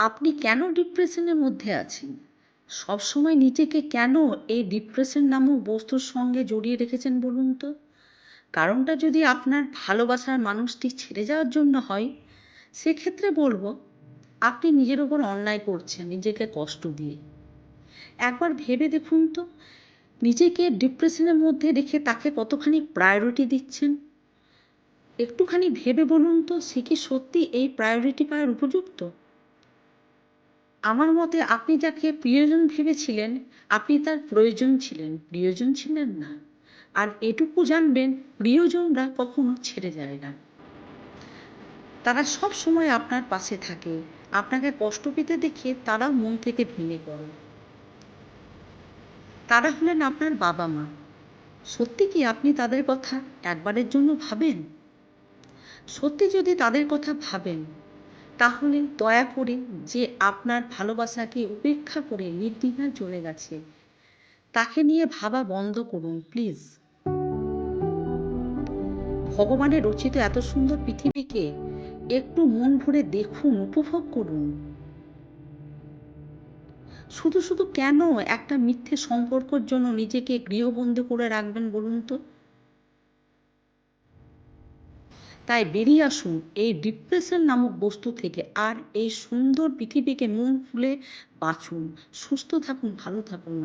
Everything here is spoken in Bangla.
আপনি কেন ডিপ্রেশনের মধ্যে আছেন? সবসময় নিজেকে কেন এই ডিপ্রেশন নামক বস্তুর সঙ্গে জড়িয়ে রেখেছেন বলুন তো? কারণটা যদি আপনার ভালোবাসার মানুষটি ছেড়ে যাওয়ার জন্য হয়, সেক্ষেত্রে বলব, আপনি নিজের ওপর অন্যায় করছেন, নিজেকে কষ্ট দিয়ে। একবার ভেবে দেখুন তো, নিজেকে ডিপ্রেশনের মধ্যে রেখে তাকে কতখানি প্রায়োরিটি দিচ্ছেন? একটুখানি ভেবে বলুন তো, সে কি সত্যি এই প্রায়োরিটি পাওয়ার উপযুক্ত? আমার মতে আপনি যাকে প্রিয়জন ভেবেছিলেন, আপনি তার প্রয়োজন ছিলেন, প্রিয়জন ছিলেন না। আর এটুকু জানবেন, প্রিয়জনরা কখনো ছেড়ে যায় না। তারা সব সময় আপনার পাশে থাকে। আপনাকে কষ্ট পেতে দেখে তারা মন থেকে ভেঙে পড়ে। তারা হলেন আপনার বাবা মা সত্যি কি আপনি তাদের কথা একবারের জন্য ভাবেন? সত্যি যদি তাদের কথা ভাবেন তাহলে দয়া করে যে আপনার ভালোবাসাকে উপেক্ষা করে নির্দ্বিধায় চলে গেছে, তাকে নিয়ে ভাবা বন্ধ করুন, প্লিজ। ভগবানের রচিত এত সুন্দর পৃথিবীকে একটু মন ভরে দেখুন, উপভোগ করুন। শুধু শুধু কেন একটা মিথ্যে সম্পর্কের জন্য নিজেকে গৃহবন্দী করে রাখবেন বলুন তো? তাই বেরিয়ে আসুন এই ডিপ্রেশন নামক বস্তু থেকে আর এই সুন্দর পৃথিবীকে মন খুলে বাঁচুন। সুস্থ থাকুন, ভালো থাকুন।